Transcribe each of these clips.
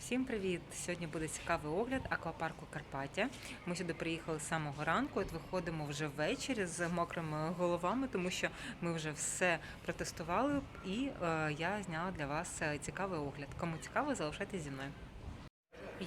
Всім привіт! Сьогодні буде цікавий огляд аквапарку Карпаття. Ми сюди приїхали з самого ранку. От виходимо вже ввечері з мокрими головами, тому що ми вже все протестували, і е, я зняла для вас е, цікавий огляд. Кому цікаво, залишайтесь зі мною.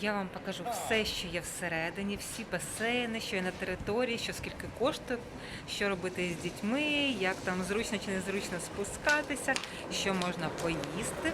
Я вам покажу все, що є всередині, всі басейни, що є на території, що скільки коштує, що робити з дітьми, як там зручно чи незручно спускатися, що можна поїсти.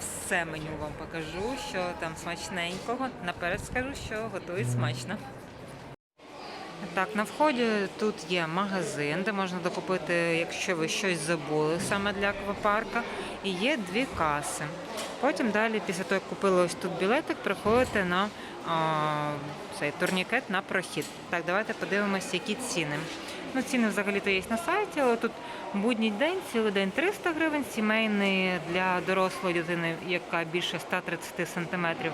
Все меню вам покажу, що там смачненького. Наперед скажу, що готують смачно. Так, на вході тут є магазин, де можна докупити, якщо ви щось забули саме для аквапарка. І є дві каси. Потім далі, після того, як купили ось тут білетик, приходите на а, цей турнікет на прохід. Так, давайте подивимося, які ціни. Ну, ціни взагалі-то є на сайті, але тут будній день, цілий день 300 гривень, сімейний для дорослої дитини, яка більше 130 сантиметрів,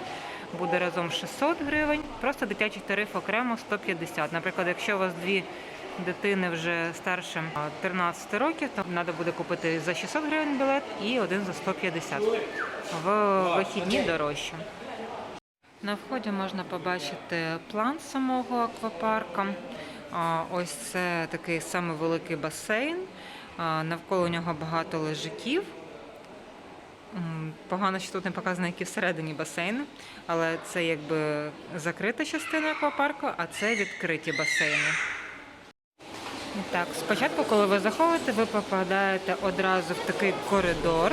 буде разом 600 гривень. Просто дитячий тариф окремо 150. Наприклад, якщо у вас дві дитини вже старше 13 років, то треба буде купити за 600 гривень білет і один за 150. В вихідні дорожче. На вході можна побачити план самого аквапарка. Ось це такий самий великий басейн. Навколо нього багато лежаків. Погано, що тут не показано, які всередині басейни, але це якби закрита частина аквапарку, а це відкриті басейни. Так, спочатку, коли ви заходите, ви попадаєте одразу в такий коридор,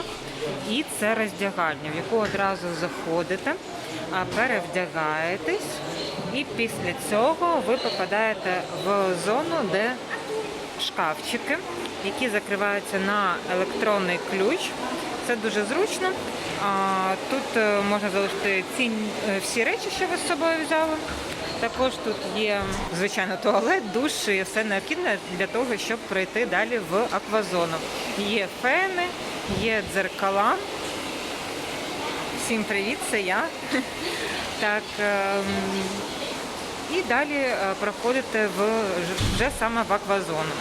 і це роздягальня, в яку одразу заходите, перевдягаєтесь, і після цього ви попадаєте в зону, де шкафчики, які закриваються на електронний ключ. Це дуже зручно. Тут е, можна залишити ці е, всі речі, що ви з собою взяли. Також тут є, звичайно, туалет, душ і все необхідне для того, щоб пройти далі в аквазону. Є фени, є дзеркала. Всім привіт, це я. Так, ем, і далі е, проходите в вже саме в аквазону.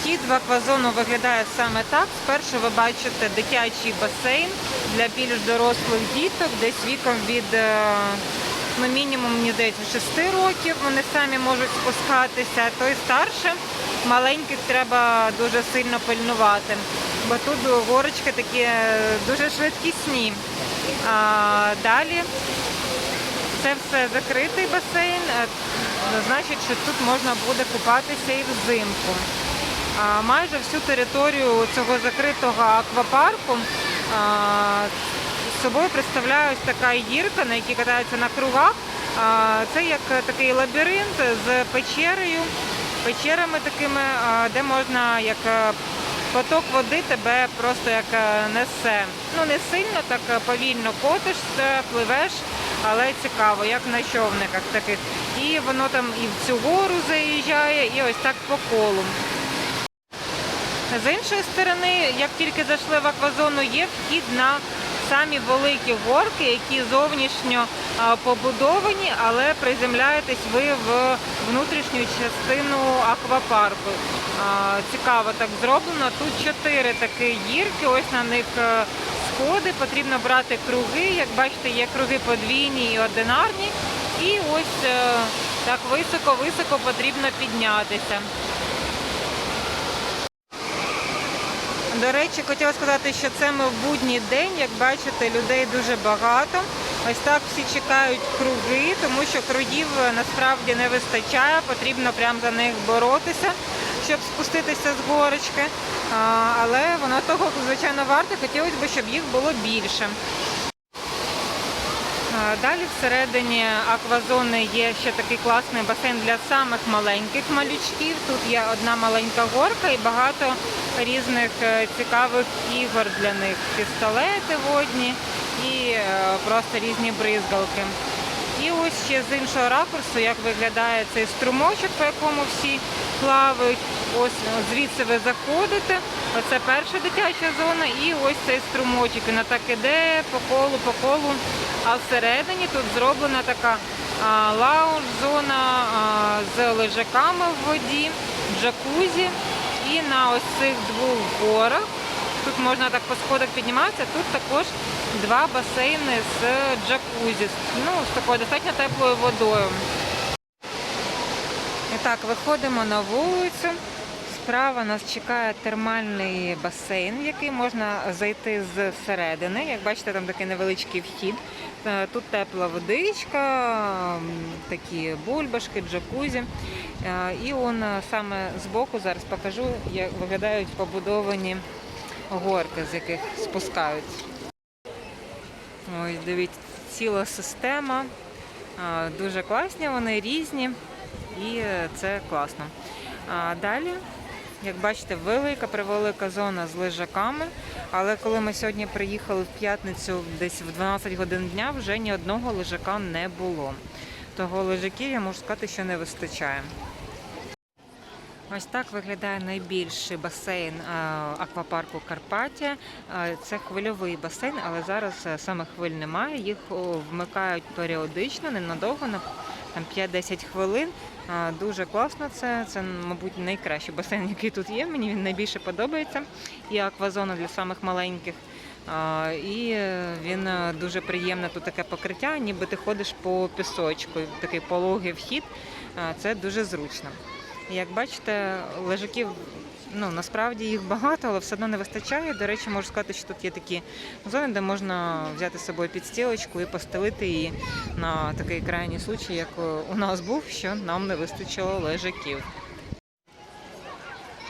Вхід в аквазону виглядає саме так. Спершу ви бачите дитячий басейн для більш дорослих діток, десь віком від е, ну, мінімум, мені здається, 6 років. Вони самі можуть спускатися, а той старше, маленьких треба дуже сильно пильнувати. Бо тут горочки такі е, дуже швидкісні. А далі це все закритий басейн, е, значить, що тут можна буде купатися і взимку. А, Майже всю територію цього закритого аквапарку собою представляє ось така гірка, на якій катаються на кругах. Це як такий лабіринт з печерою, печерами такими, де можна як е, поток води тебе просто як е, несе. Ну не сильно, так е, повільно котишся, пливеш, але цікаво, як на човниках таких. І воно там і в цю гору заїжджає, і ось так по колу. З іншої сторони, як тільки зайшли в аквазону, є вхід на самі великі горки, які зовнішньо побудовані, але приземляєтесь ви в внутрішню частину аквапарку. Цікаво так зроблено. Тут чотири такі гірки, ось на них е, сходи, потрібно брати круги. Як бачите, є круги подвійні і одинарні. І ось е, так високо-високо потрібно піднятися. До речі, хотіла сказати, що це ми в будній день. Як бачите, людей дуже багато. Ось так всі чекають круги, тому що кругів насправді не вистачає. Потрібно прямо за них боротися, щоб спуститися з горочки. Але воно того, звичайно, варте. Хотілося б, щоб їх було більше. Далі всередині аквазони є ще такий класний басейн для самих маленьких малючків. Тут є одна маленька горка і багато різних е, цікавих ігор для них. Пістолети водні і е, просто різні бризгалки. І ось ще з іншого ракурсу, як виглядає цей струмочок, по якому всі плавають. Ось звідси ви заходите. Оце перша дитяча зона, і ось цей струмочок. Він так іде по колу, по колу. А всередині тут зроблена така лаунж-зона з лежаками в воді, джакузі. І на ось цих двох горах Тут можна так по сходах підніматися. Тут також два басейни з джакузі, ну, з такою достатньо теплою водою. І так, виходимо на вулицю. Справа нас чекає термальний басейн, в який можна зайти з середини. Як бачите, там такий невеличкий вхід. Е, Тут тепла водичка, такі бульбашки, джакузі. Е, І он е, саме збоку зараз покажу, як виглядають побудовані горки, з яких спускаються. Ось дивіться, ціла система. Дуже класні, вони різні і це класно. А далі, як бачите, велика превелика зона з лежаками. Але коли ми сьогодні приїхали в п'ятницю десь в 12 годин дня, вже ні одного лежака не було. Того лежаків я можу сказати, що не вистачає. Ось так виглядає найбільший басейн е, аквапарку Карпаття. Е, Це хвильовий басейн, але зараз е, саме хвиль немає. Їх вмикають періодично, ненадовго, 5-10 хвилин. Дуже класно це. Це, мабуть, найкращий басейн, який тут є. Мені він найбільше подобається. І аквазона для самих маленьких. І він е, дуже приємне тут таке покриття, ніби ти ходиш по пісочку, такий пологий вхід. Це дуже зручно. Як бачите, лежаків ну насправді їх багато, але все одно не вистачає. До речі, можу сказати, що тут є такі зони, де можна взяти з собою підстілочку і постелити її на такий крайній случай, як у нас був, що нам не вистачило лежаків.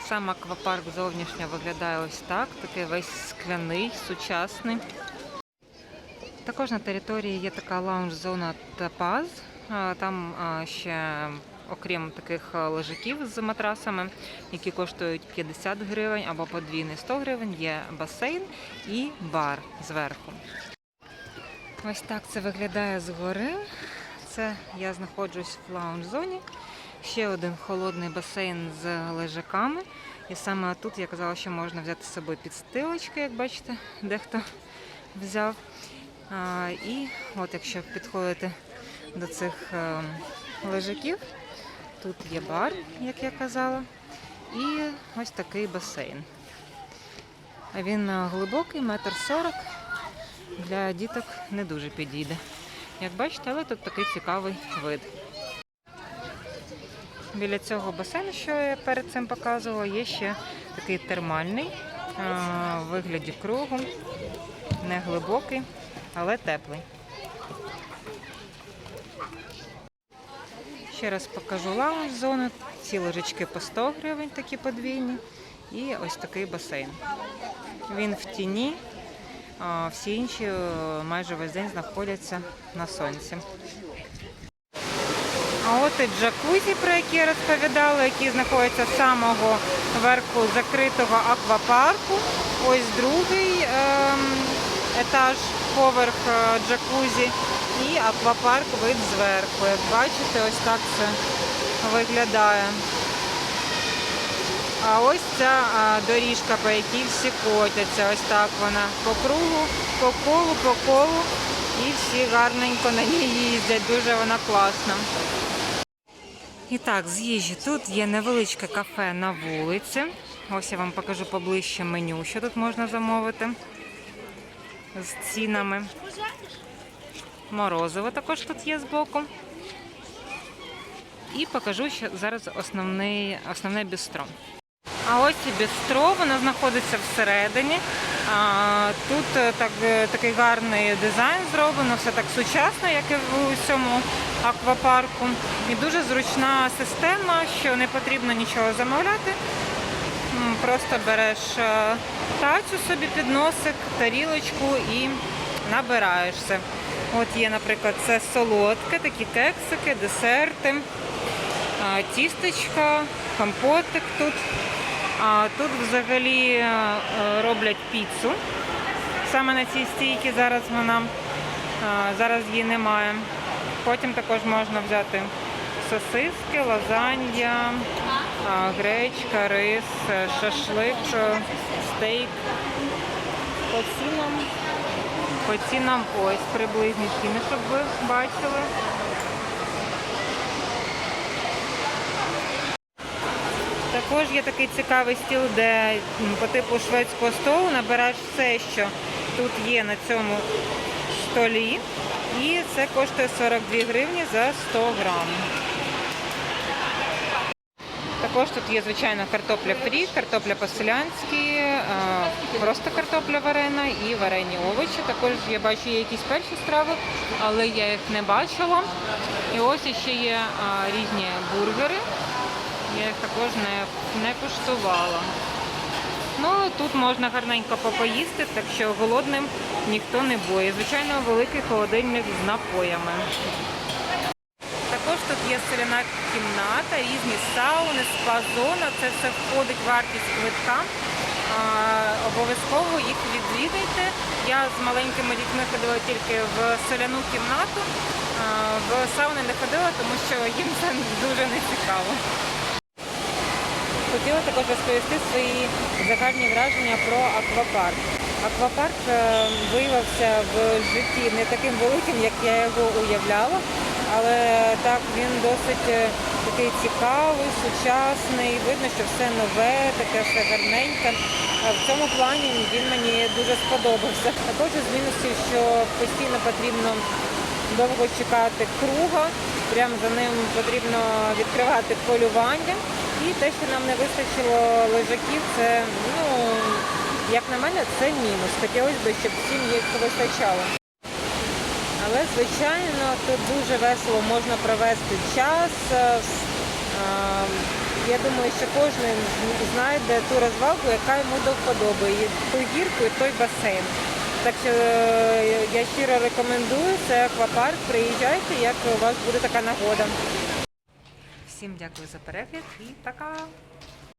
Сам аквапарк зовнішньо виглядає ось так, такий весь скляний, сучасний. Також на території є така лаунж-зона Тапаз. Там ще, окрім таких лежаків з матрасами, які коштують 50 гривень або подвійний 100 гривень, є басейн і бар зверху. Ось так це виглядає згори. Це я знаходжусь в лаунж-зоні. Ще один холодний басейн з лежаками. І саме тут я казала, що можна взяти з собою підстилочки, як бачите, дехто взяв. І от якщо підходити до цих е, лежаків, тут є бар, як я казала, і ось такий басейн. Він е, глибокий, метр сорок. Для діток не дуже підійде. Як бачите, але тут такий цікавий вид. Біля цього басейну, що я перед цим показувала, є ще такий термальний а, в вигляді кругу, не глибокий, але теплий. Ще раз покажу лаунж зону. Ці ложечки по 100 гривень, такі подвійні. І ось такий басейн. Він в тіні, а всі інші е, майже весь день знаходяться на сонці. А от і джакузі, про які я розповідала, які знаходяться з самого верху закритого аквапарку. Ось другий ем, етаж, поверх е, джакузі і аквапарк вид зверху. Як бачите, ось так це виглядає. А ось ця доріжка, по якій всі котяться. Ось так вона по кругу, по колу, по колу. І всі гарненько на ній їздять. Дуже вона класна. І так, з їжі тут є невеличке кафе на вулиці. Ось я вам покажу поближче меню, що тут можна замовити з цінами. Морозиво також тут є збоку. І покажу ще зараз основний, основне бістро. А ось і бістро, воно знаходиться всередині. А, тут е, так, е, такий гарний дизайн зроблено, все так сучасно, як і в цьому аквапарку. І дуже зручна система, що не потрібно нічого замовляти. Просто береш е, тацю собі підносик, тарілочку і набираєшся. От є, наприклад, це солодке, такі кексики, десерти, тістечка, компотик тут. А тут взагалі е, роблять піцу. Саме на цій стійці зараз вона зараз її немає. Потім також можна взяти сосиски, лазанья, гречка, рис, е, шашлик, е, стейк. По цінам, по цінам ось приблизні ціни, щоб ви бачили. Також є такий цікавий стіл, де по типу шведського столу набираєш все, що тут є на цьому столі. І це коштує 42 гривні за 100 грам. Також тут є, звичайно, картопля фрі, картопля по-селянськи, просто картопля варена і варені овочі. Також я бачу є якісь перші страви, але я їх не бачила. І ось ще є е, різні бургери. Я їх також не, не куштувала. Ну, тут можна гарненько попоїсти, так що голодним ніхто не боє. Звичайно, великий холодильник з напоями. Також тут є соляна кімната, різні сауни, спа-зона. Це все входить в вартість квитка. Обов'язково їх відвідайте. Я з маленькими дітьми ходила тільки в соляну кімнату. В сауни не ходила, тому що їм це дуже не цікаво. Хотіла також розповісти свої загальні враження про аквапарк. Аквапарк е, виявився в житті не таким великим, як я його уявляла, але так він досить е, такий цікавий, сучасний. Видно, що все нове, таке все гарненьке. В цьому плані він мені дуже сподобався. Також із мінусів, що постійно потрібно довго чекати круга, прямо за ним потрібно відкривати полювання. І те, що нам не вистачило лежаків, це, ну, як на мене, це мінус. Хотілося б, щоб всім їх вистачало. Але, звичайно, тут дуже весело можна провести час. Е, е, Я думаю, що кожен знайде ту розвагу, яка йому до вподоби. Ту гірку, і той басейн. Так що е, я щиро рекомендую, це аквапарк. Приїжджайте, як у вас буде така нагода. Всім дякую за перегляд і пока!